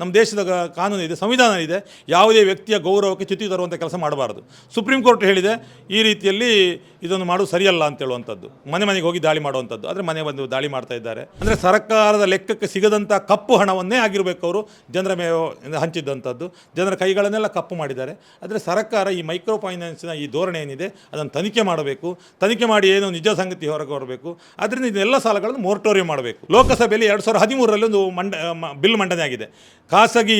ನಮ್ಮ ದೇಶದ ಕಾನೂನು ಇದೆ ಸಂವಿಧಾನ ಇದೆ ಯಾವುದೇ ವ್ಯಕ್ತಿಯ ಗೌರವಕ್ಕೆ ಚ್ಯುತಿ ತರುವಂಥ ಕೆಲಸ ಮಾಡಬಾರದು. ಸುಪ್ರೀಂ ಕೋರ್ಟ್ ಹೇಳಿದೆ, ಈ ರೀತಿಯಲ್ಲಿ ಇದನ್ನು ಮಾಡೋದು ಸರಿಯಲ್ಲ ಅಂತ ಹೇಳುವಂಥದ್ದು ಮನೆ ಮನೆಗೆ ಹೋಗಿ ದಾಳಿ ಮಾಡುವಂಥದ್ದು ಆದರೆ ಮನೆ ಬಂದು ದಾಳಿ ಮಾಡ್ತಾ ಇದ್ದಾರೆ. ಅಂದರೆ ಸರ್ಕಾರದ ಲೆಕ್ಕಕ್ಕೆ ಸಿಗದಂಥ ಕಪ್ಪು ಹಣವನ್ನೇ ಆಗಿರಬೇಕು ಅವರು, ಜನರ ಮೇ ಹಂಚಿದ್ದಂಥದ್ದು ಜನರ ಕೈಗಳನ್ನೆಲ್ಲ ಕಪ್ಪು ಮಾಡಿದ್ದಾರೆ. ಆದರೆ ಸರ್ಕಾರ ಈ ಮೈಕ್ರೋ ಫೈನಾನ್ಸಿನ ಈ ಧೋರಣೆ ಏನಿದೆ, ಅದನ್ನು ತನಿಖೆ ಮಾಡಬೇಕು. ತನಿಖೆ ಮಾಡಿ ಏನು ನಿಜ ಸಂಗತಿ ಹೊರಗೆ ಬರಬೇಕು. ಅದರಿಂದ ಇದೆಲ್ಲ ಸಾಲಗಳನ್ನು ಮೋರ್ಟೋರಿಯಂ ಮಾಡಬೇಕು. ಲೋಕಸಭೆಯಲ್ಲಿ ಎರಡು ಸಾವಿರದ ಹದಿಮೂರರಲ್ಲಿ ಒಂದು ಮಂಡ ಬಿಲ್ ಮಂಡನೆ ಆಗಿದೆ. ಖಾಸಗಿ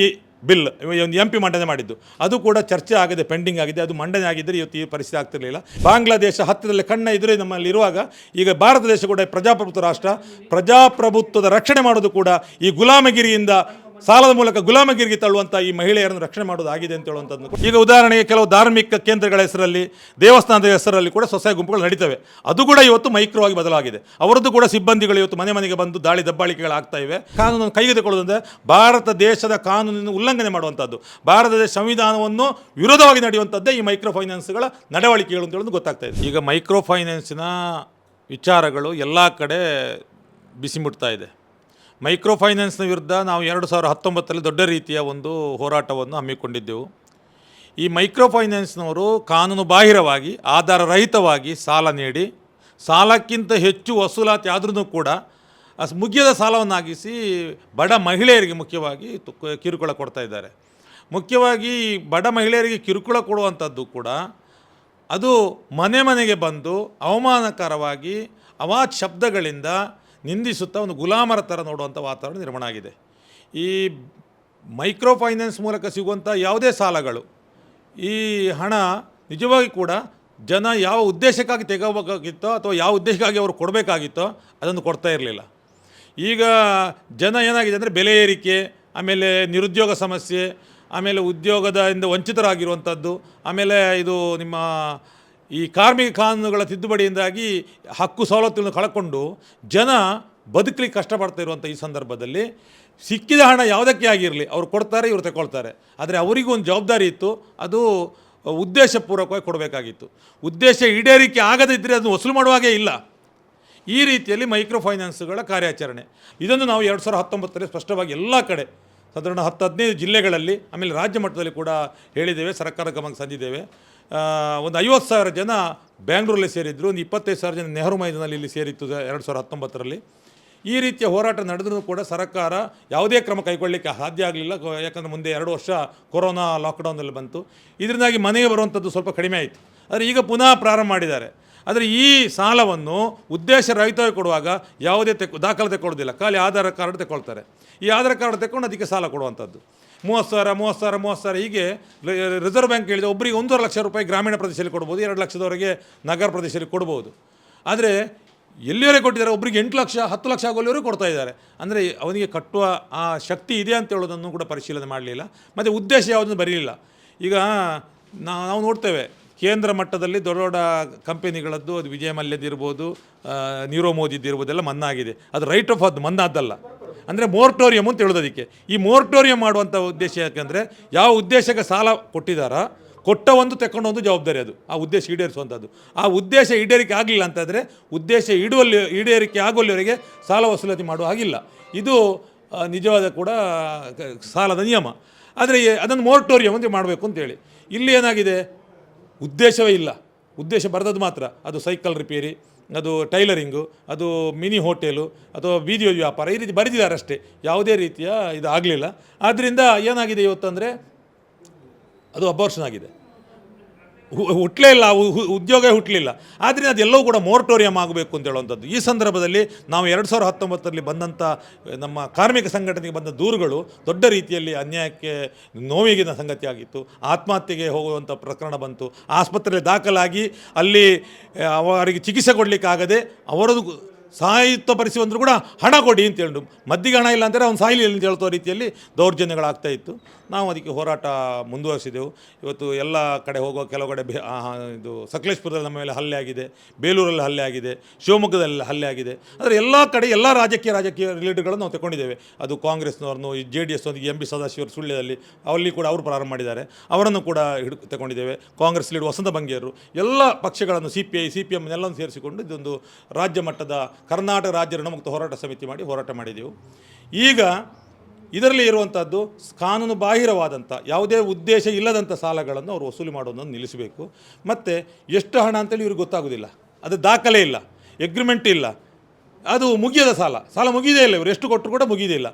ಬಿಲ್ ಒಂದು ಎಂ ಪಿ ಮಂಡನೆ ಮಾಡಿದ್ದು. ಅದು ಕೂಡ ಚರ್ಚೆ ಆಗಿದೆ, ಪೆಂಡಿಂಗ್ ಆಗಿದೆ. ಅದು ಮಂಡನೆ ಆಗಿದ್ದರೆ ಇವತ್ತು ಈ ಪರಿಸ್ಥಿತಿ ಆಗ್ತಿರಲಿಲ್ಲ. ಬಾಂಗ್ಲಾದೇಶ ಹತ್ತಿರದಲ್ಲಿ ಕಣ್ಣ ಎದುರೇ ನಮ್ಮಲ್ಲಿ ಇರುವಾಗ ಈಗ ಭಾರತ ದೇಶ ಕೂಡ ಪ್ರಜಾಪ್ರಭುತ್ವ ರಾಷ್ಟ್ರ, ಪ್ರಜಾಪ್ರಭುತ್ವದ ರಕ್ಷಣೆ ಮಾಡೋದು ಕೂಡ ಈ ಗುಲಾಮಗಿರಿಯಿಂದ ಸಾಲದ ಮೂಲಕ ಗುಲಾಮಗಿರಿಗೆ ತಳ್ಳುವಂಥ ಈ ಮಹಿಳೆಯರನ್ನು ರಕ್ಷಣೆ ಮಾಡೋದಾಗಿದೆ ಅಂತ ಹೇಳುವಂಥದ್ದು. ಈಗ ಉದಾಹರಣೆಗೆ ಕೆಲವು ಧಾರ್ಮಿಕ ಕೇಂದ್ರಗಳ ಹೆಸರಲ್ಲಿ, ದೇವಸ್ಥಾನದ ಹೆಸರಲ್ಲಿ ಕೂಡ ಸ್ವಸಹಾಯ ಗುಂಪುಗಳು ನಡೀತವೆ. ಅದು ಕೂಡ ಇವತ್ತು ಮೈಕ್ರೋವಾಗಿ ಬದಲಾಗಿದೆ. ಅವರದ್ದು ಕೂಡ ಸಿಬ್ಬಂದಿಗಳು ಇವತ್ತು ಮನೆ ಮನೆಗೆ ಬಂದು ದಾಳಿ ದಬ್ಬಾಳಿಕೆಗಳಾಗ್ತಾ ಇವೆ. ಕಾನೂನನ್ನು ಕೈಗೆ ತಗೊಳ್ಳೋದಂದ್ರೆ ಭಾರತ ದೇಶದ ಕಾನೂನಿನ ಉಲ್ಲಂಘನೆ ಮಾಡುವಂಥದ್ದು. ಭಾರತದ ಸಂವಿಧಾನವನ್ನು ವಿರೋಧವಾಗಿ ನಡೆಯುವಂಥದ್ದೇ ಈ ಮೈಕ್ರೋ ಫೈನಾನ್ಸ್ಗಳ ನಡವಳಿಕೆಗಳು ಅಂತ ಹೇಳೋದು ಗೊತ್ತಾಗ್ತಾ ಇದೆ. ಈಗ ಮೈಕ್ರೋ ಫೈನಾನ್ಸಿನ ವಿಚಾರಗಳು ಎಲ್ಲ ಕಡೆ ಬಿಸಿ ಮುಟ್ತಾ ಇದೆ. ಮೈಕ್ರೋ ಫೈನಾನ್ಸ್ನ ವಿರುದ್ಧ ನಾವು ಎರಡು ಸಾವಿರದ ಹತ್ತೊಂಬತ್ತರಲ್ಲಿ ದೊಡ್ಡ ರೀತಿಯ ಒಂದು ಹೋರಾಟವನ್ನು ಹಮ್ಮಿಕೊಂಡಿದ್ದೆವು. ಈ ಮೈಕ್ರೋ ಫೈನಾನ್ಸ್ನವರು ಕಾನೂನು ಬಾಹಿರವಾಗಿ ಆಧಾರ ರಹಿತವಾಗಿ ಸಾಲ ನೀಡಿ, ಸಾಲಕ್ಕಿಂತ ಹೆಚ್ಚು ವಸೂಲಾತಿ ಆದ್ರೂ ಕೂಡ ಮುಗಿಯದ ಸಾಲವನ್ನಾಗಿಸಿ ಬಡ ಮಹಿಳೆಯರಿಗೆ ಮುಖ್ಯವಾಗಿ ಕಿರುಕುಳ ಕೊಡ್ತಾ ಇದ್ದಾರೆ. ಮುಖ್ಯವಾಗಿ ಬಡ ಮಹಿಳೆಯರಿಗೆ ಕಿರುಕುಳ ಕೊಡುವಂಥದ್ದು ಕೂಡ ಅದು ಮನೆ ಮನೆಗೆ ಬಂದು ಅವಮಾನಕರವಾಗಿ ಅವಾಚ್ ಶಬ್ದಗಳಿಂದ ನಿಂದಿಸುತ್ತಾ ಒಂದು ಗುಲಾಮರ ಥರ ನೋಡುವಂಥ ವಾತಾವರಣ ನಿರ್ಮಾಣ ಆಗಿದೆ. ಈ ಮೈಕ್ರೋ ಫೈನಾನ್ಸ್ ಮೂಲಕ ಸಿಗುವಂಥ ಯಾವುದೇ ಸಾಲಗಳು, ಈ ಹಣ ನಿಜವಾಗಿ ಕೂಡ ಜನ ಯಾವ ಉದ್ದೇಶಕ್ಕಾಗಿ ತೆಗೋಬೇಕಾಗಿತ್ತೋ ಅಥವಾ ಯಾವ ಉದ್ದೇಶಕ್ಕಾಗಿ ಅವರು ಕೊಡಬೇಕಾಗಿತ್ತೋ ಅದನ್ನು ಕೊಡ್ತಾ ಇರಲಿಲ್ಲ. ಈಗ ಜನ ಏನಾಗಿದೆ ಅಂದರೆ ಬೆಲೆ ಏರಿಕೆ, ಆಮೇಲೆ ನಿರುದ್ಯೋಗ ಸಮಸ್ಯೆ, ಆಮೇಲೆ ಉದ್ಯೋಗದಿಂದ ವಂಚಿತರಾಗಿರುವಂಥದ್ದು ಆಮೇಲೆ ಇದು ನಿಮ್ಮ ಈ ಕಾರ್ಮಿಕ ಕಾನೂನುಗಳ ತಿದ್ದುಪಡಿಯಿಂದಾಗಿ ಹಕ್ಕು ಸವಲತ್ತುಗಳನ್ನು ಕಳ್ಕೊಂಡು ಜನ ಬದುಕಲಿಕ್ಕೆ ಕಷ್ಟಪಡ್ತಾ ಇರುವಂಥ ಈ ಸಂದರ್ಭದಲ್ಲಿ ಸಿಕ್ಕಿದ ಹಣ ಯಾವುದಕ್ಕೆ ಆಗಿರಲಿ ಅವ್ರು ಕೊಡ್ತಾರೆ ಇವರು ತಗೊಳ್ತಾರೆ ಆದರೆ ಅವರಿಗೂ ಒಂದು ಜವಾಬ್ದಾರಿ ಇತ್ತು. ಅದು ಉದ್ದೇಶಪೂರ್ವಕವಾಗಿ ಕೊಡಬೇಕಾಗಿತ್ತು. ಉದ್ದೇಶ ಈಡೇರಿಕೆ ಆಗದಿದ್ದರೆ ಅದನ್ನು ವಸೂಲು ಮಾಡುವಾಗೇ ಇಲ್ಲ. ಈ ರೀತಿಯಲ್ಲಿ ಮೈಕ್ರೋ ಫೈನಾನ್ಸ್ಗಳ ಕಾರ್ಯಾಚರಣೆ. ಇದನ್ನು ನಾವು ಎರಡು ಸಾವಿರದ ಹತ್ತೊಂಬತ್ತರಲ್ಲಿ ಸ್ಪಷ್ಟವಾಗಿ ಎಲ್ಲ ಕಡೆ ಸಾಧಾರಣ ಹತ್ತು ಹದಿನೈದು ಜಿಲ್ಲೆಗಳಲ್ಲಿ ಆಮೇಲೆ ರಾಜ್ಯ ಮಟ್ಟದಲ್ಲಿ ಕೂಡ ಹೇಳಿದ್ದೇವೆ ಸರ್ಕಾರ ಗಮನಕ್ಕೆ ತಂದಿದ್ದೇವೆ. ಆ, ಒಂದು ಐವತ್ತು ಸಾವಿರ ಜನ ಬ್ಯಾಂಗ್ಳೂರಲ್ಲಿ ಸೇರಿದ್ರು. ಒಂದು ಇಪ್ಪತ್ತೈದು ಸಾವಿರ ಜನ ನೆಹರು ಮೈದಾನದಲ್ಲಿ ಇಲ್ಲಿ ಸೇರಿತ್ತು ಎರಡು ಸಾವಿರದ ಹತ್ತೊಂಬತ್ತರಲ್ಲಿ. ಈ ರೀತಿಯ ಹೋರಾಟ ನಡೆದ್ರೂ ಕೂಡ ಸರ್ಕಾರ ಯಾವುದೇ ಕ್ರಮ ಕೈಗೊಳ್ಳಲಿಕ್ಕೆ ಸಾಧ್ಯ ಆಗಲಿಲ್ಲ. ಯಾಕಂದರೆ ಮುಂದೆ ಎರಡು ವರ್ಷ ಕೊರೋನಾ ಲಾಕ್ಡೌನಲ್ಲಿ ಬಂತು. ಇದರಿಂದಾಗಿ ಮನೆಗೆ ಬರುವಂಥದ್ದು ಸ್ವಲ್ಪ ಕಡಿಮೆ ಆಯಿತು. ಆದರೆ ಈಗ ಪುನಃ ಪ್ರಾರಂಭ ಮಾಡಿದ್ದಾರೆ. ಆದರೆ ಈ ಸಾಲವನ್ನು ಉದ್ದೇಶ ರಹಿತವಾಗಿ ಕೊಡುವಾಗ ಯಾವುದೇ ತೆಕ್, ದಾಖಲೆ ತೆಕ್ಕೊಳ್ಳೋದಿಲ್ಲ. ಖಾಲಿ ಆಧಾರ್ ಕಾರ್ಡ್ ತೆಕ್ಕೊಳ್ತಾರೆ. ಈ ಆಧಾರ್ ಕಾರ್ಡ್ ತೆಕ್ಕೊಂಡು ಅದಕ್ಕೆ ಸಾಲ ಕೊಡುವಂಥದ್ದು. ಮೂವತ್ತು ಸಾವಿರ ಮೂವತ್ತು ಸಾವಿರ ಮೂವತ್ತು ಸಾವಿರ ಹೀಗೆ ರಿಸರ್ವ್ ಬ್ಯಾಂಕ್ ಹೇಳಿದೆ ಒಬ್ಬರಿಗೆ ಒಂದೂವರೆ ಲಕ್ಷ ರೂಪಾಯಿ ಗ್ರಾಮೀಣ ಪ್ರದೇಶದಲ್ಲಿ ಕೊಡ್ಬೋದು, ಎರಡು ಲಕ್ಷದವರೆಗೆ ನಗರ ಪ್ರದೇಶದಲ್ಲಿ ಕೊಡ್ಬೋದು. ಆದರೆ ಎಲ್ಲಿವರೆಗೆ ಕೊಟ್ಟಿದ್ದಾರೆ? ಒಬ್ಬರಿಗೆ ಎಂಟು ಲಕ್ಷ, ಹತ್ತು ಲಕ್ಷ ಆಗೋಲ್ಲಿವರೆಗೂ ಕೊಡ್ತಾ ಇದ್ದಾರೆ. ಅಂದರೆ ಅವನಿಗೆ ಕಟ್ಟುವ ಆ ಶಕ್ತಿ ಇದೆ ಅಂತ ಹೇಳೋದನ್ನು ಕೂಡ ಪರಿಶೀಲನೆ ಮಾಡಲಿಲ್ಲ. ಮತ್ತು ಉದ್ದೇಶ ಯಾವುದನ್ನು ಬರೀಲಿಲ್ಲ. ಈಗ ನಾವು ನೋಡ್ತೇವೆ, ಕೇಂದ್ರ ಮಟ್ಟದಲ್ಲಿ ದೊಡ್ಡ ದೊಡ್ಡ ಕಂಪೆನಿಗಳದ್ದು, ಅದು ವಿಜಯ ಮಲ್ಯದಿರ್ಬೋದು ನೀರವ್ ನೀರೋ ಮೋದಿದ್ದಿರ್ಬೋದು, ಎಲ್ಲ ಮನ್ನಾ ಆಗಿದೆ ಅದು ರೈಟ್ ಆಫ್ ಅದು ಮನ್ನಾ ಅದಲ್ಲ ಅಂದರೆ ಮೋರ್ಟೋರಿಯಂ ಅಂತ ಹೇಳೋದು ಅದಕ್ಕೆ. ಈ ಮೋರ್ಟೋರಿಯಂ ಮಾಡುವಂಥ ಉದ್ದೇಶ ಯಾಕೆಂದರೆ ಯಾವ ಉದ್ದೇಶಕ್ಕೆ ಸಾಲ ಕೊಟ್ಟಿದ್ದಾರಾ ಕೊಟ್ಟ ಒಂದು ತೆಕ್ಕೊಂಡು ಒಂದು ಜವಾಬ್ದಾರಿ ಅದು. ಆ ಉದ್ದೇಶ ಈಡೇರಿಸುವಂಥದ್ದು ಆ ಉದ್ದೇಶ ಈಡೇರಿಕೆ ಆಗಲಿಲ್ಲ ಅಂತಂದರೆ ಉದ್ದೇಶ ಇಡುವಲ್ಲಿ ಈಡೇರಿಕೆ ಆಗುವಲ್ಲಿವರೆಗೆ ಸಾಲ ವಸೂಲಾತಿ ಮಾಡುವ ಹಾಗಿಲ್ಲ. ಇದು ನಿಜವಾದ ಕೂಡ ಸಾಲದ ನಿಯಮ. ಆದರೆ ಅದನ್ನು ಮೋರ್ಟೋರಿಯಂ ಅಂತ ಮಾಡಬೇಕು ಅಂತೇಳಿ ಇಲ್ಲಿ ಏನಾಗಿದೆ? ಉದ್ದೇಶವೇ ಇಲ್ಲ. ಉದ್ದೇಶ ಬರೆದದ್ದು ಮಾತ್ರ. ಅದು ಸೈಕಲ್ ರಿಪೇರಿ, ಅದು ಟೈಲರಿಂಗು, ಅದು ಮಿನಿ ಹೋಟೆಲು, ಅಥವಾ ವಿಡಿಯೋ ವ್ಯಾಪಾರ, ಈ ರೀತಿ ಬರೆದಿದ್ದಾರೆ ಅಷ್ಟೇ ಯಾವುದೇ ರೀತಿಯ ಇದು ಆಗಲಿಲ್ಲ ಆದ್ದರಿಂದ ಏನಾಗಿದೆ ಇವತ್ತಂದರೆ ಅದು ಅಬಾರ್ಷನ್ ಆಗಿದೆ. ಹುಟ್ಟಲೇ ಇಲ್ಲ ಉದ್ಯೋಗ ಹುಟ್ಟಲಿಲ್ಲ ಆದ್ದರಿಂದ ಅದೆಲ್ಲವೂ ಕೂಡ ಮೋರ್ಟೋರಿಯಂ ಆಗಬೇಕು ಅಂತ ಹೇಳುವಂಥದ್ದು. ಈ ಸಂದರ್ಭದಲ್ಲಿ ನಾವು ಎರಡು ಸಾವಿರದ ಹತ್ತೊಂಬತ್ತರಲ್ಲಿ ಬಂದಂಥ, ನಮ್ಮ ಕಾರ್ಮಿಕ ಸಂಘಟನೆಗೆ ಬಂದ ದೂರುಗಳು ದೊಡ್ಡ ರೀತಿಯಲ್ಲಿ ಅನ್ಯಾಯಕ್ಕೆ ನೋವಿಗಿನ ಸಂಗತಿಯಾಗಿತ್ತು. ಆತ್ಮಹತ್ಯೆಗೆ ಹೋಗುವಂಥ ಪ್ರಕರಣ ಬಂತು. ಆಸ್ಪತ್ರೆಯಲ್ಲಿ ದಾಖಲಾಗಿ ಅಲ್ಲಿ ಅವರಿಗೆ ಚಿಕಿತ್ಸೆ ಕೊಡಲಿಕ್ಕಾಗದೆ ಅವರದು ಸಾಹಿತ್ಯ ಪರಿಸಿ ಬಂದರೂ ಕೂಡ ಹಣ ಕೊಡಿ ಅಂತ ಹೇಳಿ ಮದ್ದಿಗೆ ಹಣ ಇಲ್ಲ ಅಂದರೆ ಅವ್ನು ಸಾಯಿಲಿ ಅಂತ ಹೇಳ್ತೋ ರೀತಿಯಲ್ಲಿ ದೌರ್ಜನ್ಯಗಳಾಗ್ತಾ ಇತ್ತು. ನಾವು ಅದಕ್ಕೆ ಹೋರಾಟ ಮುಂದುವರಿಸಿದೆವು. ಇವತ್ತು ಎಲ್ಲ ಕಡೆ ಹೋಗುವ ಕೆಲವು ಕಡೆ ಬೆ- ಇದು ಸಕಲೇಶ್ಪುರದಲ್ಲಿ ನಮ್ಮ ಮೇಲೆ ಹಲ್ಲೆ ಆಗಿದೆ, ಬೇಲೂರಲ್ಲಿ ಹಲ್ಲೆ ಆಗಿದೆ, ಶಿವಮೊಗ್ಗದಲ್ಲಿ ಹಲ್ಲೆ ಆಗಿದೆ. ಆದರೆ ಎಲ್ಲ ಕಡೆ ಎಲ್ಲ ರಾಜಕೀಯ ರಾಜಕೀಯ ರಿಲೇಟೆಡ್ಗಳನ್ನು ನಾವು ತಗೊಂಡಿದ್ದೇವೆ. ಅದು ಕಾಂಗ್ರೆಸ್ನವ್ರನ್ನು J D S M B ಸದಾಶಿವರು ಸುಳ್ಯದಲ್ಲಿ ಅಲ್ಲಿ ಕೂಡ ಅವರು ಪ್ರಾರಂಭ ಮಾಡಿದ್ದಾರೆ. ಅವರನ್ನು ಕೂಡ ಹಿಡ್ ತಗೊಂಡಿದ್ದೇವೆ. ಕಾಂಗ್ರೆಸ್ ಲೀಡ್ ವಸಂತ ಬಂಗೇರು ಎಲ್ಲ ಪಕ್ಷಗಳನ್ನು C P I C P M ಸೇರಿಸಿಕೊಂಡು ಇದೊಂದು ರಾಜ್ಯ ಮಟ್ಟದ ಕರ್ನಾಟಕ ರಾಜ್ಯ ಋಣಮುಕ್ತ ಹೋರಾಟ ಸಮಿತಿ ಮಾಡಿ ಹೋರಾಟ ಮಾಡಿದೆವು. ಈಗ ಇದರಲ್ಲಿ ಇರುವಂಥದ್ದು ಕಾನೂನು ಬಾಹಿರವಾದಂಥ ಯಾವುದೇ ಉದ್ದೇಶ ಇಲ್ಲದಂಥ ಸಾಲಗಳನ್ನು ಅವರು ವಸೂಲಿ ಮಾಡೋದನ್ನು ನಿಲ್ಲಿಸಬೇಕು. ಮತ್ತು ಎಷ್ಟು ಹಣ ಅಂತೇಳಿ ಇವ್ರಿಗೆ ಗೊತ್ತಾಗೋದಿಲ್ಲ. ಅದು ದಾಖಲೆ ಇಲ್ಲ. ಎಗ್ರಿಮೆಂಟ್ ಇಲ್ಲ. ಅದು ಮುಗಿಯದ ಸಾಲ. ಸಾಲ ಮುಗಿದೇ ಇಲ್ಲ ಇವರು. ಎಷ್ಟು ಕೊಟ್ಟರು ಕೂಡ ಮುಗಿದೇ ಇಲ್ಲ.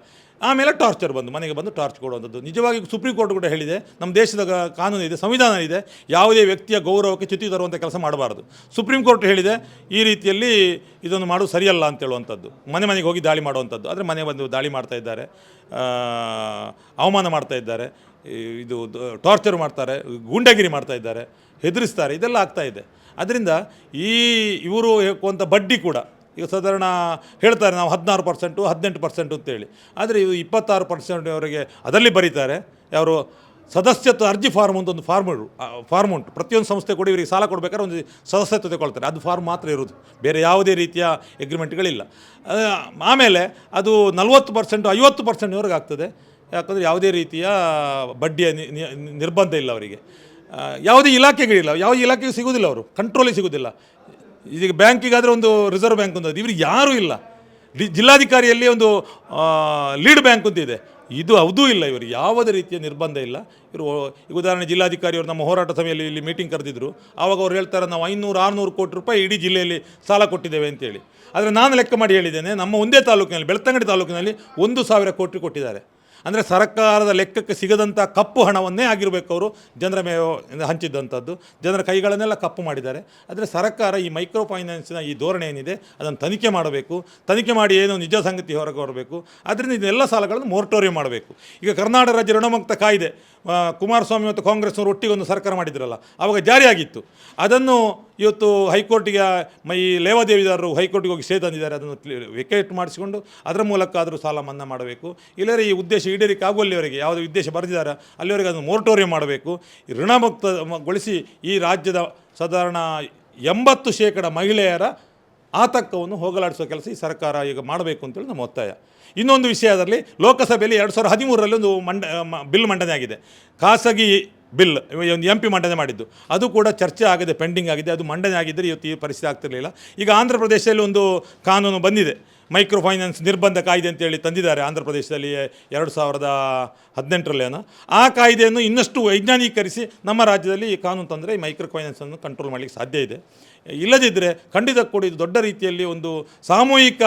ಆಮೇಲೆ ಟಾರ್ಚರ್ ಬಂದು, ಮನೆಗೆ ಬಂದು ಟಾರ್ಚ್ ಕೊಡುವಂಥದ್ದು. ನಿಜವಾಗಿ ಸುಪ್ರೀಂ ಕೋರ್ಟ್ ಕೂಡ ಹೇಳಿದೆ, ನಮ್ಮ ದೇಶದ ಕಾನೂನು ಇದೆ, ಸಂವಿಧಾನ ಇದೆ, ಯಾವುದೇ ವ್ಯಕ್ತಿಯ ಗೌರವಕ್ಕೆ ಚ್ಯುತಿ ತರುವಂಥ ಕೆಲಸ ಮಾಡಬಾರದು. ಸುಪ್ರೀಂ ಕೋರ್ಟ್ ಹೇಳಿದೆ, ಈ ರೀತಿಯಲ್ಲಿ ಇದನ್ನು ಮಾಡೋದು ಸರಿಯಲ್ಲ ಅಂತ ಹೇಳುವಂಥದ್ದು. ಮನೆ ಮನೆಗೆ ಹೋಗಿ ದಾಳಿ ಮಾಡುವಂಥದ್ದು. ಆದರೆ ಮನೆ ಬಂದು ದಾಳಿ ಮಾಡ್ತಾ ಇದ್ದಾರೆ ಅವಮಾನ ಮಾಡ್ತಾ ಇದ್ದಾರೆ ಇದು ಟಾರ್ಚರ್ ಮಾಡ್ತಾರೆ, ಗೂಂಡಾಗಿರಿ ಮಾಡ್ತಾ ಇದ್ದಾರೆ, ಹೆದರಿಸ್ತಾರೆ, ಇದೆಲ್ಲ ಆಗ್ತಾ ಇದೆ. ಅದರಿಂದ ಈ, ಇವರು ಹೇಳುವಂಥ ಬಡ್ಡಿ ಕೂಡ ಈಗ ಸಾಧಾರಣ ಹೇಳ್ತಾರೆ ನಾವು ಹದಿನಾರು ಪರ್ಸೆಂಟು, ಹದಿನೆಂಟು ಪರ್ಸೆಂಟು ಅಂತೇಳಿ. ಆದರೆ ಇವು ಇಪ್ಪತ್ತಾರು ಪರ್ಸೆಂಟ್ವರೆಗೆ ಅದರಲ್ಲಿ ಬರೀತಾರೆ ಅವರು ಸದಸ್ಯತ್ವ ಅರ್ಜಿ ಫಾರ್ಮ್ ಅಂತ ಒಂದು ಫಾರ್ಮ್ ಫಾರ್ಮ್ ಉಂಟು. ಪ್ರತಿಯೊಂದು ಸಂಸ್ಥೆ ಕೂಡ ಇವರಿಗೆ ಸಾಲ ಕೊಡಬೇಕಾದ್ರೆ ಒಂದು ಸದಸ್ಯತ್ವ ತಗೊಳ್ತಾರೆ. ಅದು ಫಾರ್ಮ್ ಮಾತ್ರ ಇರೋದು ಬೇರೆ ಯಾವುದೇ ರೀತಿಯ ಎಗ್ರಿಮೆಂಟ್ಗಳಿಲ್ಲ ಆಮೇಲೆ ಅದು ನಲ್ವತ್ತು ಪರ್ಸೆಂಟು, ಐವತ್ತು ಪರ್ಸೆಂಟ್ವರೆಗೆ ಆಗ್ತದೆ. ಯಾಕಂದರೆ ಯಾವುದೇ ರೀತಿಯ ಬಡ್ಡಿಯ ನಿರ್ಬಂಧ ಇಲ್ಲ ಅವರಿಗೆ. ಯಾವುದೇ ಇಲಾಖೆಗಳಿಲ್ಲ. ಯಾವ ಇಲಾಖೆಗೆ ಸಿಗೋದಿಲ್ಲ ಅವರು. ಕಂಟ್ರೋಲಿಗೆ ಸಿಗೋದಿಲ್ಲ ಈಗ ಬ್ಯಾಂಕಿಗಾದರೆ ಒಂದು ರಿಸರ್ವ್ ಬ್ಯಾಂಕ್ ಅಂತ ಇವ್ರಿಗೆ ಯಾರೂ ಇಲ್ಲ. ಜಿಲ್ಲಾಧಿಕಾರಿಯಲ್ಲಿ ಒಂದು ಲೀಡ್ ಬ್ಯಾಂಕ್ ಅಂತ ಇದೆ. ಇದು ಅದೂ ಇಲ್ಲ ಇವರು, ಯಾವುದೇ ರೀತಿಯ ನಿರ್ಬಂಧ ಇಲ್ಲ. ಇವರು, ಈಗ ಉದಾಹರಣೆ ಜಿಲ್ಲಾಧಿಕಾರಿಯವರು ನಮ್ಮ ಹೋರಾಟ ಸಮಯದಲ್ಲಿ ಇಲ್ಲಿ ಮೀಟಿಂಗ್ ಕರೆದಿದ್ದರು ಆವಾಗ ಅವ್ರು ಹೇಳ್ತಾರೆ ನಾವು ಐನೂರು, ಆರುನೂರು ಕೋಟಿ ರೂಪಾಯಿ ಇಡೀ ಜಿಲ್ಲೆಯಲ್ಲಿ ಸಾಲ ಕೊಟ್ಟಿದ್ದೇವೆ ಅಂತೇಳಿ. ಆದರೆ ನಾನು ಲೆಕ್ಕ ಮಾಡಿ ಹೇಳಿದ್ದೇನೆ, ನಮ್ಮ ಒಂದೇ ತಾಲೂಕಿನಲ್ಲಿ, ಬೆಳ್ತಂಗಡಿ ತಾಲೂಕಿನಲ್ಲಿ ಒಂದು ಸಾವಿರ ಕೋಟಿ ಕೊಟ್ಟಿದ್ದಾರೆ. ಅಂದರೆ ಸರ್ಕಾರದ ಲೆಕ್ಕಕ್ಕೆ ಸಿಗದಂಥ ಕಪ್ಪು ಹಣವನ್ನೇ ಆಗಿರಬೇಕು ಅವರು. ಜನರ ಮೇ ಹಂಚಿದ್ದಂಥದ್ದು ಜನರ ಕೈಗಳನ್ನೆಲ್ಲ ಕಪ್ಪು ಮಾಡಿದ್ದಾರೆ. ಆದರೆ ಸರ್ಕಾರ ಈ ಮೈಕ್ರೋ ಫೈನಾನ್ಸಿನ ಈ ಧೋರಣೆ ಏನಿದೆ, ಅದನ್ನು ತನಿಖೆ ಮಾಡಬೇಕು. ತನಿಖೆ ಮಾಡಿ ಏನು ನಿಜ ಸಂಗತಿ ಹೊರಗೆ ಬರಬೇಕು. ಅದರಿಂದ ಇದೆಲ್ಲ ಸಾಲಗಳನ್ನು ಮೋರ್ಟೋರಿಯಂ ಮಾಡಬೇಕು. ಈಗ ಕರ್ನಾಟಕ ರಾಜ್ಯ ಋಣಮುಕ್ತ ಕಾಯ್ದೆ. ಕುಮಾರಸ್ವಾಮಿ ಮತ್ತು ಕಾಂಗ್ರೆಸ್ನವರು ಒಟ್ಟಿಗೆ ಒಂದು ಸರ್ಕಾರ ಮಾಡಿದ್ರಲ್ಲ ಆವಾಗ ಜಾರಿಯಾಗಿತ್ತು ಅದನ್ನು ಇವತ್ತು ಹೈಕೋರ್ಟಿಗೆ ಈ ಲೇವಾದೇವಿದಾರರು ಹೈಕೋರ್ಟಿಗೆ ಹೋಗಿ ಸೇ ತಂದಿದ್ದಾರೆ, ಅದನ್ನು ವೆಕೇಟ್ ಮಾಡಿಸಿಕೊಂಡು ಅದರ ಮೂಲಕ ಆದರೂ ಸಾಲ ಮನ್ನಾ ಮಾಡಬೇಕು. ಇಲ್ಲರೆ ಈ ಉದ್ದೇಶ ಈಡೇರಿಕೆ ಆಗುವಲ್ಲಿವರೆಗೆ ಯಾವುದೇ ಉದ್ದೇಶ ಬರೆದಿದ್ದಾರೆ ಅಲ್ಲಿವರೆಗೆ ಅದನ್ನು ಮೋರಟೋರಿಯಂ ಮಾಡಬೇಕು. ಋಣಮುಕ್ತಗೊಳಿಸಿ ಈ ರಾಜ್ಯದ ಸಾಧಾರಣ ಎಂಬತ್ತು ಶೇಕಡ ಮಹಿಳೆಯರ ಆತಂಕವನ್ನು ಹೋಗಲಾಡಿಸುವ ಕೆಲಸ ಈ ಸರ್ಕಾರ ಈಗ ಮಾಡಬೇಕು ಅಂತೇಳಿ ನಮ್ಮ ಒತ್ತಾಯ. ಇನ್ನೊಂದು ವಿಷಯದಲ್ಲಿ ಲೋಕಸಭೆಯಲ್ಲಿ ಎರಡು ಸಾವಿರದ ಹದಿಮೂರರಲ್ಲಿ ಒಂದು ಮಂಡ ಬಿಲ್ ಮಂಡನೆ ಆಗಿದೆ. ಖಾಸಗಿ ಬಿಲ್, ಒಂದು ಎಂ ಪಿ ಮಂಡನೆ ಮಾಡಿದ್ದು. ಅದು ಕೂಡ ಚರ್ಚೆ ಆಗಿದೆ, ಪೆಂಡಿಂಗ್ ಆಗಿದೆ. ಅದು ಮಂಡನೆ ಆಗಿದ್ದರೆ ಇವತ್ತು ಈ ಪರಿಸ್ಥಿತಿ ಆಗ್ತಿರಲಿಲ್ಲ. ಈಗ ಆಂಧ್ರ ಪ್ರದೇಶದಲ್ಲಿ ಒಂದು ಕಾನೂನು ಬಂದಿದೆ. ಮೈಕ್ರೋ ಫೈನಾನ್ಸ್ ನಿರ್ಬಂಧ ಕಾಯ್ದೆ ಅಂತೇಳಿ ತಂದಿದ್ದಾರೆ ಆಂಧ್ರ ಪ್ರದೇಶದಲ್ಲಿ ಎರಡು ಸಾವಿರದ ಹದಿನೆಂಟರಲ್ಲೇನೋ ಆ ಕಾಯ್ದೆಯನ್ನು ಇನ್ನಷ್ಟು ವೈಜ್ಞಾನೀಕರಿಸಿ ನಮ್ಮ ರಾಜ್ಯದಲ್ಲಿ ಈ ಕಾನೂನು ತಂದರೆ ಈ ಮೈಕ್ರೋ ಫೈನಾನ್ಸನ್ನು ಕಂಟ್ರೋಲ್ ಮಾಡಲಿಕ್ಕೆ ಸಾಧ್ಯ ಇದೆ. ಇಲ್ಲದಿದ್ದರೆ ಖಂಡಿತ ಕೂಡ ಇದು ದೊಡ್ಡ ರೀತಿಯಲ್ಲಿ ಒಂದು ಸಾಮೂಹಿಕ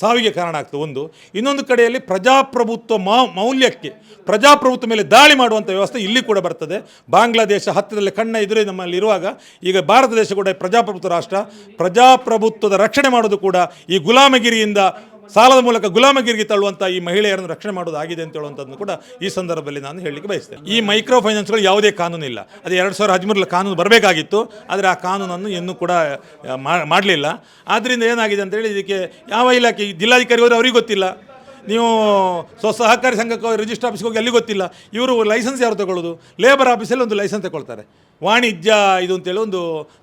ಸಾವಿಗೆ ಕಾರಣ ಆಗ್ತದೆ ಒಂದು. ಇನ್ನೊಂದು ಕಡೆಯಲ್ಲಿ ಪ್ರಜಾಪ್ರಭುತ್ವ ಮೌಲ್ಯಕ್ಕೆ, ಪ್ರಜಾಪ್ರಭುತ್ವ ಮೇಲೆ ದಾಳಿ ಮಾಡುವಂಥ ವ್ಯವಸ್ಥೆ ಇಲ್ಲಿ ಕೂಡ ಬರ್ತದೆ. ಬಾಂಗ್ಲಾದೇಶ ಹತ್ತಿರದಲ್ಲಿ ಕಣ್ಣ ಎದುರೇ ನಮ್ಮಲ್ಲಿ ಇರುವಾಗ, ಈಗ ಭಾರತ ದೇಶ ಕೂಡ ಪ್ರಜಾಪ್ರಭುತ್ವ ರಾಷ್ಟ್ರ, ಪ್ರಜಾಪ್ರಭುತ್ವದ ರಕ್ಷಣೆ ಮಾಡೋದು ಕೂಡ ಈ ಗುಲಾಮಗಿರಿಯಿಂದ ಸಾಲದ ಮೂಲಕ ಗುಲಾಮಗಿರಿಗೆ ತಳ್ಳುವಂಥ ಈ ಮಹಿಳೆಯರನ್ನು ರಕ್ಷಣೆ ಮಾಡೋದಾಗಿದೆ ಅಂತ ಹೇಳುವಂಥದ್ದು ಕೂಡ ಈ ಸಂದರ್ಭದಲ್ಲಿ ನಾನು ಹೇಳಲಿಕ್ಕೆ ಬಯಸ್ತೇನೆ. ಈ ಮೈಕ್ರೋ ಫೈನಾನ್ಸ್ಗಳು ಯಾವುದೇ ಕಾನೂನು ಇಲ್ಲ. ಅದು ಎರಡು ಸಾವಿರದ ಹದಿಮೂರರಲ್ಲಿ ಕಾನೂನು ಬರಬೇಕಾಗಿತ್ತು. ಆದರೆ ಆ ಕಾನೂನನ್ನು ಇನ್ನೂ ಕೂಡ ಮಾಡಲಿಲ್ಲ. ಆದ್ದರಿಂದ ಏನಾಗಿದೆ ಅಂತೇಳಿ ಇದಕ್ಕೆ ಯಾವ ಇಲಾಖೆ ಜಿಲ್ಲಾಧಿಕಾರಿ ಹೋದರೆ ಅವ್ರಿಗೆ ಗೊತ್ತಿಲ್ಲ. ನೀವು ಸ್ವ ಸಹಕಾರಿ ಸಂಘಕ್ಕೆ ರಿಜಿಸ್ಟರ್ ಆಫೀಸ್ಗೆ ಹೋಗಿ ಅಲ್ಲಿ ಗೊತ್ತಿಲ್ಲ. ಇವರು ಲೈಸೆನ್ಸ್ ಯಾರು ತಗೊಳ್ಳೋದು? ಲೇಬರ್ ಆಫೀಸಲ್ಲಿ ಒಂದು ಲೈಸೆನ್ಸ್ ತಗೊಳ್ತಾರೆ. ವಾಣಿಜ್ಯ ಇದು ಅಂತೇಳಿ ಒಂದು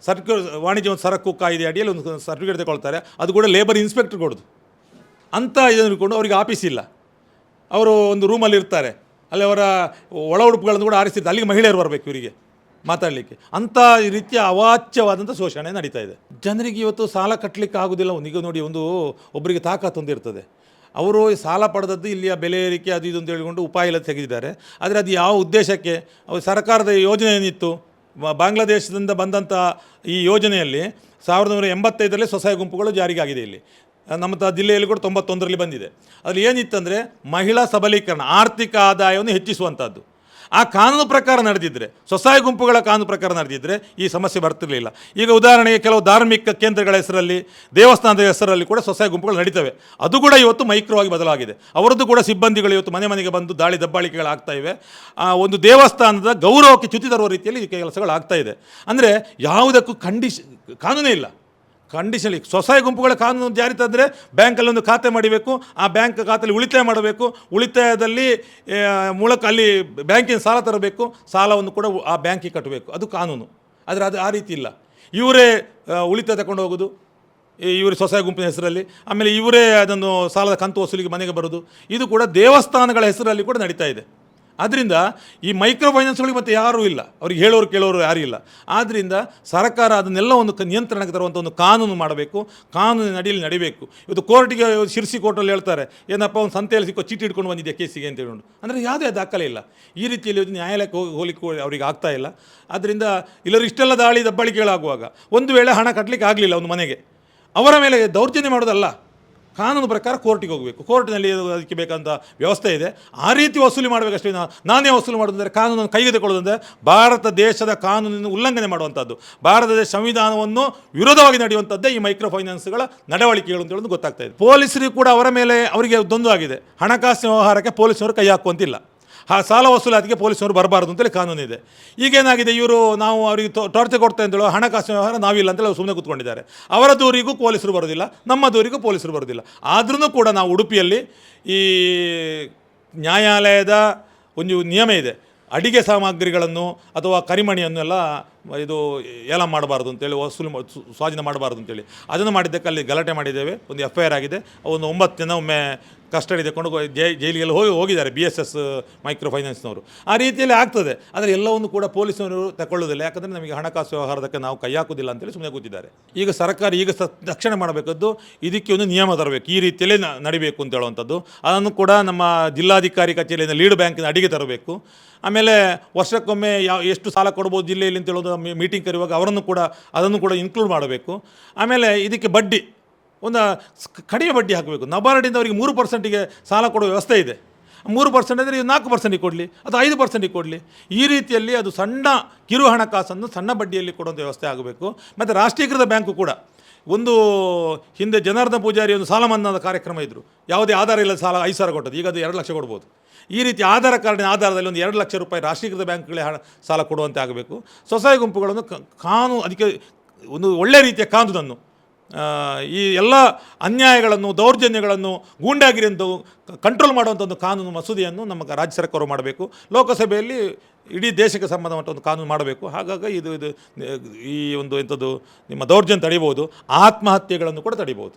ಸರ್ಕ್ಯು, ವಾಣಿಜ್ಯ ಒಂದು ಸರಕು ಕಾಯ್ದೆ ಅಡಿಯಲ್ಲಿ ಒಂದು ಸರ್ಟಿಫಿಕೇಟ್ ತಗೊಳ್ತಾರೆ. ಅದು ಕೂಡ ಲೇಬರ್ ಇನ್ಸ್ಪೆಕ್ಟರ್ ಕೊಡೋದು. ಅಂಥ ಇದನ್ನು ಇಟ್ಕೊಂಡು ಅವರಿಗೆ ಆಫೀಸ್ ಇಲ್ಲ. ಅವರು ಒಂದು ರೂಮಲ್ಲಿ ಇರ್ತಾರೆ. ಅಲ್ಲಿ ಅವರ ಒಳ ಉಡುಪುಗಳನ್ನು ಕೂಡ ಆರಿಸಿರ್ತಾರೆ ಅಲ್ಲಿಗೆ ಮಹಿಳೆಯರು ಬರಬೇಕು ಇವರಿಗೆ ಮಾತಾಡಲಿಕ್ಕೆ. ಅಂಥ ರೀತಿಯ ಅವಾಚ್ಯವಾದಂಥ ಶೋಷಣೆ ನಡೀತಾ ಇದೆ. ಜನರಿಗೆ ಇವತ್ತು ಸಾಲ ಕಟ್ಟಲಿಕ್ಕೆ ಆಗೋದಿಲ್ಲ. ಒಂದು ಈಗ ನೋಡಿ ಒಂದು ಒಬ್ಬರಿಗೆ ತಾಕತ್ತು ಹೊಂದಿರ್ತದೆ ಅವರು ಸಾಲ ಪಡೆದದ್ದು ಇಲ್ಲಿಯ ಬೆಲೆ ಏರಿಕೆ ಅದು ಇದು ಅಂತ ಹೇಳಿಕೊಂಡು ಉಪಾಯ ಎಲ್ಲ ತೆಗೆದಿದ್ದಾರೆ. ಆದರೆ ಅದು ಯಾವ ಉದ್ದೇಶಕ್ಕೆ? ಅವರು ಸರ್ಕಾರದ ಯೋಜನೆ ಏನಿತ್ತು? ಬಾಂಗ್ಲಾದೇಶದಿಂದ ಬಂದಂಥ ಈ ಯೋಜನೆಯಲ್ಲಿ ಸಾವಿರದ ಒಂಬೈನೂರ ಎಂಬತ್ತೈದರಲ್ಲಿ ಸ್ವಸಹಾಯ ಗುಂಪುಗಳು ಜಾರಿಗೆ ಆಗಿದೆ ಇಲ್ಲಿ. ನಮ್ಮ ಜಿಲ್ಲೆಯಲ್ಲಿ ಕೂಡ ತೊಂಬತ್ತೊಂದರಲ್ಲಿ ಬಂದಿದೆ. ಅದರಲ್ಲಿ ಏನಿತ್ತಂದರೆ ಮಹಿಳಾ ಸಬಲೀಕರಣ, ಆರ್ಥಿಕ ಆದಾಯವನ್ನು ಹೆಚ್ಚಿಸುವಂಥದ್ದು ಆ ಕಾನೂನು ಪ್ರಕಾರ ನಡೆದಿದ್ದರೆ ಸ್ವಸಹಾಯ ಗುಂಪುಗಳ ಕಾನೂನು ಪ್ರಕಾರ ನಡೆದಿದ್ದರೆ ಈ ಸಮಸ್ಯೆ ಬರ್ತಿರಲಿಲ್ಲ. ಈಗ ಉದಾಹರಣೆಗೆ ಕೆಲವು ಧಾರ್ಮಿಕ ಕೇಂದ್ರಗಳ ಹೆಸರಲ್ಲಿ, ದೇವಸ್ಥಾನದ ಹೆಸರಲ್ಲಿ ಕೂಡ ಸ್ವಸಹಾಯ ಗುಂಪುಗಳು ನಡೀತವೆ. ಅದು ಕೂಡ ಇವತ್ತು ಮೈಕ್ರೋವಾಗಿ ಬದಲಾಗಿದೆ. ಅವರದ್ದು ಕೂಡ ಸಿಬ್ಬಂದಿಗಳು ಇವತ್ತು ಮನೆ ಮನೆಗೆ ಬಂದು ದಾಳಿ ದಬ್ಬಾಳಿಕೆಗಳಾಗ್ತಾ ಇವೆ. ಆ, ಒಂದು ದೇವಸ್ಥಾನದ ಗೌರವಕ್ಕೆ ಚ್ಯುತಿ ತರುವ ರೀತಿಯಲ್ಲಿ ಈ ಕೆಲಸಗಳು ಆಗ್ತಾ ಇದೆ. ಅಂದರೆ ಯಾವುದಕ್ಕೂ ಕಂಡೀಷನ್ ಕಾನೂನೇ ಇಲ್ಲ. ಕಂಡೀಷನ್ ಸ್ವಸಹಾಯ ಗುಂಪುಗಳ ಕಾನೂನು ಜಾರಿ ತಂದರೆ ಬ್ಯಾಂಕಲ್ಲಿ ಒಂದು ಖಾತೆ ಮಾಡಬೇಕು. ಆ ಬ್ಯಾಂಕ್ ಖಾತೆಯಲ್ಲಿ ಉಳಿತಾಯ ಮಾಡಬೇಕು. ಉಳಿತಾಯದಲ್ಲಿ ಮೂಲಕ ಅಲ್ಲಿ ಬ್ಯಾಂಕಿನ ಸಾಲ ತರಬೇಕು. ಸಾಲವನ್ನು ಕೂಡ ಆ ಬ್ಯಾಂಕಿಗೆ ಕಟ್ಟಬೇಕು. ಅದು ಕಾನೂನು. ಆದರೆ ಅದು ಆ ರೀತಿ ಇಲ್ಲ. ಇವರೇ ಉಳಿತಾಯ ತಗೊಂಡು ಹೋಗೋದು. ಇವರು ಸ್ವಸಹಾಯ ಗುಂಪಿನ ಹೆಸರಲ್ಲಿ. ಆಮೇಲೆ ಇವರೇ ಅದನ್ನು ಸಾಲದ ಕಂತು ವಸೂಲಿಗೆ ಮನೆಗೆ ಬರೋದು. ಇದು ಕೂಡ ದೇವಸ್ಥಾನಗಳ ಹೆಸರಲ್ಲಿ ಕೂಡ ನಡೀತಾ ಇದೆ. ಆದ್ದರಿಂದ ಈ ಮೈಕ್ರೋ ಫೈನಾನ್ಸ್ಗಳಿಗೆ ಮತ್ತೆ ಯಾರೂ ಇಲ್ಲ. ಅವ್ರಿಗೆ ಹೇಳೋರು ಕೇಳೋರು ಯಾರೂ ಇಲ್ಲ. ಆದ್ದರಿಂದ ಸರ್ಕಾರ ಅದನ್ನೆಲ್ಲ ಒಂದು ನಿಯಂತ್ರಣಕ್ಕೆ ತರುವಂಥ ಒಂದು ಕಾನೂನು ಮಾಡಬೇಕು. ಕಾನೂನಿನ ಅಡಿಯಲ್ಲಿ ನಡಿಬೇಕು. ಇವತ್ತು ಕೋರ್ಟಿಗೆ ಶಿರ್ಸಿ ಕೋರ್ಟಲ್ಲಿ ಹೇಳ್ತಾರೆ, ಏನಪ್ಪ, ಒಂದು ಸಂತೆಯಲ್ಲಿ ಸಿಕ್ಕೋ ಚೀಟಿ ಇಟ್ಕೊಂಡು ಬಂದಿದೆ ಕೇಸಿಗೆ? ಅಂತ ಹೇಳೋಣ ಅಂದರೆ ಯಾವುದೇ ದಾಖಲೆ ಇಲ್ಲ. ಈ ರೀತಿಯಲ್ಲಿ ನ್ಯಾಯಾಲಯಕ್ಕೆ ಹೋಗಿ ಹೋಗಲಿಕ್ಕೆ ಅವರಿಗೆ ಆಗ್ತಾ ಇಲ್ಲ. ಆದ್ದರಿಂದ ಇಲ್ಲರು ಇಷ್ಟೆಲ್ಲ ದಾಳಿ ದಬ್ಬಾಳಿಕೆಗಳಾಗುವಾಗ ಒಂದು ವೇಳೆ ಹಣ ಕಟ್ಟಲಿಕ್ಕೆ ಆಗಲಿಲ್ಲ ಒಂದು ಮನೆಗೆ, ಅವರ ಮೇಲೆ ದೌರ್ಜನ್ಯ ಮಾಡೋದಲ್ಲ. ಕಾನೂನು ಪ್ರಕಾರ ಕೋರ್ಟಿಗೆ ಹೋಗಬೇಕು. ಕೋರ್ಟ್ನಲ್ಲಿ ಅದಕ್ಕೆ ಬೇಕಂತ ವ್ಯವಸ್ಥೆ ಇದೆ. ಆ ರೀತಿ ವಸೂಲಿ ಮಾಡಬೇಕಷ್ಟೇ ನಾನೇ ವಸೂಲಿ ಮಾಡೋದಂದರೆ ಕಾನೂನನ್ನು ಕೈಗೆ ಭಾರತ ದೇಶದ ಕಾನೂನಿನ ಉಲ್ಲಂಘನೆ ಮಾಡುವಂಥದ್ದು. ಭಾರತದ ಸಂವಿಧಾನವನ್ನು ವಿರೋಧವಾಗಿ ನಡೆಯುವಂಥದ್ದೇ ಈ ಮೈಕ್ರೋ ಫೈನಾನ್ಸ್ಗಳ ನಡವಳಿಕೆಗಳು ಅಂತ ಹೇಳೋದು ಗೊತ್ತಾಗ್ತಾ ಇದೆ. ಪೊಲೀಸರಿಗೂ ಕೂಡ ಅವರ ಮೇಲೆ ಅವರಿಗೆ ದೊಂದು ಆಗಿದೆ. ಹಣಕಾಸಿನ ವ್ಯವಹಾರಕ್ಕೆ ಪೊಲೀಸರು ಕೈ ಹಾಕುವಂತಿಲ್ಲ. ಆ ಸಾಲ ವಸೂಲಾತಿಗೆ ಪೊಲೀಸರು ಬರಬಾರ್ದು ಅಂತೇಳಿ ಕಾನೂನಿದೆ ಈಗೇನಾಗಿದೆ, ಇವರು ನಾವು ಅವರಿಗೆ ಟಾರ್ಚರ್ ಕೊಡ್ತಾ ಅಂತೇಳಿ ಹಣಕಾಸಿನ ವ್ಯವಹಾರ ನಾವಿಲ್ಲ ಅಂತೇಳಿ ಸುಮ್ಮನೆ ಕೂತ್ಕೊಂಡಿದ್ದಾರೆ. ಅವರ ದೂರಿಗೂ ಪೊಲೀಸರು ಬರೋದಿಲ್ಲ ನಮ್ಮ ದೂರಿಗೂ ಪೊಲೀಸರು ಬರೋದಿಲ್ಲ. ಆದ್ರೂ ಕೂಡ ನಾವು ಉಡುಪಿಯಲ್ಲಿ ಈ ನ್ಯಾಯಾಲಯದ ಒಂದು ನಿಯಮ ಇದೆ. ಅಡಿಗೆ ಸಾಮಗ್ರಿಗಳನ್ನು ಅಥವಾ ಕರಿಮಣಿಯನ್ನೆಲ್ಲ ಇದು ಏಲ ಮಾಡಬಾರ್ದು ಅಂತೇಳಿ, ವಸೂಲಿ ಸ್ವಾಧೀನ ಮಾಡಬಾರ್ದು ಅಂತೇಳಿ. ಅದನ್ನು ಮಾಡಿದ್ದಕ್ಕೆ ಅಲ್ಲಿ ಗಲಾಟೆ ಮಾಡಿದ್ದೇವೆ. ಒಂದು ಎಫ್ ಐ ಆರ್ ಆಗಿದೆ. ಒಂದು ಒಂಬತ್ತು ಜನ ಒಮ್ಮೆ ಕಸ್ಟಡಿ ತಗೊಂಡು ಜೈ ಜೈಲಿಗೆಲ್ಲ ಹೋಗಿ ಹೋಗಿದ್ದಾರೆ ಬಿ ಎಸ್ ಎಸ್, ಮೈಕ್ರೋ ಫೈನಾನ್ಸ್ನವರು. ಆ ರೀತಿಯಲ್ಲಿ ಆಗ್ತದೆ. ಆದರೆ ಎಲ್ಲವನ್ನು ಕೂಡ ಪೊಲೀಸರು ತಗೊಳ್ಳೋದಿಲ್ಲ ಯಾಕಂದರೆ ನಮಗೆ ಹಣಕಾಸು ವ್ಯವಹಾರದಕ್ಕೆ ನಾವು ಕೈ ಹಾಕೋದಿಲ್ಲ ಅಂತೇಳಿ ಸುಮ್ಮನೆ ಕೂತಿದ್ದಾರೆ. ಈಗ ಸರ್ಕಾರ ಈಗ ತಕ್ಷಣ ಮಾಡಬೇಕದ್ದು ಇದಕ್ಕೆ ಒಂದು ನಿಯಮ ತರಬೇಕು. ಈ ರೀತಿಯಲ್ಲೇ ನಡಿಬೇಕು ಅಂತ ಹೇಳುವಂಥದ್ದು. ಅದನ್ನು ಕೂಡ ನಮ್ಮ ಜಿಲ್ಲಾಧಿಕಾರಿ ಕಚೇರಿಯಿಂದ ಲೀಡ್ ಬ್ಯಾಂಕಿನ ಅಡಿಗೆ ತರಬೇಕು. ಆಮೇಲೆ ವರ್ಷಕ್ಕೊಮ್ಮೆ ಯಾವ ಎಷ್ಟು ಸಾಲ ಕೊಡ್ಬೋದು ಜಿಲ್ಲೆಯಲ್ಲಿ ಅಂತ ಹೇಳೋದು ಮೀಟಿಂಗ್ ಕರೆಯುವಾಗ ಅವರನ್ನು ಕೂಡ ಅದನ್ನು ಕೂಡ ಇನ್ಕ್ಲೂಡ್ ಮಾಡಬೇಕು. ಆಮೇಲೆ ಇದಕ್ಕೆ ಬಡ್ಡಿ, ಒಂದು ಕಡಿಮೆ ಬಡ್ಡಿ ಹಾಕಬೇಕು. ನಬಾರ್ಡಿಂದ ಅವರಿಗೆ ಮೂರು ಪರ್ಸೆಂಟಿಗೆ ಸಾಲ ಕೊಡುವ ವ್ಯವಸ್ಥೆ ಇದೆ. ಮೂರು ಪರ್ಸೆಂಟ್ ಅಂದರೆ ಇದು ನಾಲ್ಕು ಪರ್ಸೆಂಟಿಗೆ ಕೊಡಲಿ, ಅಥವಾ ಐದು ಪರ್ಸೆಂಟಿಗೆ ಕೊಡಲಿ. ಈ ರೀತಿಯಲ್ಲಿ ಅದು ಸಣ್ಣ ಕಿರು ಹಣಕಾಸನ್ನು ಸಣ್ಣ ಬಡ್ಡಿಯಲ್ಲಿ ಕೊಡುವಂಥ ವ್ಯವಸ್ಥೆ ಆಗಬೇಕು. ಮತ್ತು ರಾಷ್ಟ್ರೀಕೃತ ಬ್ಯಾಂಕು ಕೂಡ ಒಂದು ಹಿಂದೆ ಜನಾರ್ದನ ಪೂಜಾರಿ ಒಂದು ಸಾಲ ಮನ್ನಾದ ಕಾರ್ಯಕ್ರಮ ಇದ್ದರು ಯಾವುದೇ ಆಧಾರ ಇಲ್ಲದ ಸಾಲ ಐದು ಸಾವಿರ ಕೊಟ್ಟದ್ದು. ಈಗ ಅದು ಎರಡು ಲಕ್ಷ ಕೊಡ್ಬೋದು. ಈ ರೀತಿ ಆಧಾರ ಕಾರ್ಡಿನ ಆಧಾರದಲ್ಲಿ ಒಂದು ಎರಡು ಲಕ್ಷ ರೂಪಾಯಿ ರಾಷ್ಟ್ರೀಕೃತ ಬ್ಯಾಂಕ್ಗಳೇ ಹಣ, ಸಾಲ ಕೊಡುವಂತೆ ಆಗಬೇಕು. ಸ್ವಸಹಾಯ ಗುಂಪುಗಳನ್ನು ಕಾನೂ ಅದಕ್ಕೆ ಒಂದು ಒಳ್ಳೆಯ ರೀತಿಯ ಕಾನೂನನ್ನು ಈ ಎಲ್ಲ ಅನ್ಯಾಯಗಳನ್ನು, ದೌರ್ಜನ್ಯಗಳನ್ನು ಗೂಂಡಾಗಿರಿಯನ್ನು ಕಂಟ್ರೋಲ್ ಮಾಡುವಂಥ ಒಂದು ಕಾನೂನು ಮಸೂದೆಯನ್ನು ನಮ್ಮ ರಾಜ್ಯ ಸರ್ಕಾರವು ಮಾಡಬೇಕು. ಲೋಕಸಭೆಯಲ್ಲಿ ಇಡೀ ದೇಶಕ್ಕೆ ಸಂಬಂಧಪಟ್ಟ ಒಂದು ಕಾನೂನು ಮಾಡಬೇಕು. ಹಾಗಾಗಿ ಇದು ಇದು, ಈ ಒಂದು ಎಂಥದ್ದು ನಿಮ್ಮ ದೌರ್ಜನ್ಯ ತಡಿಬೋದು ಆತ್ಮಹತ್ಯೆಗಳನ್ನು ಕೂಡ ತಡಿಬೋದು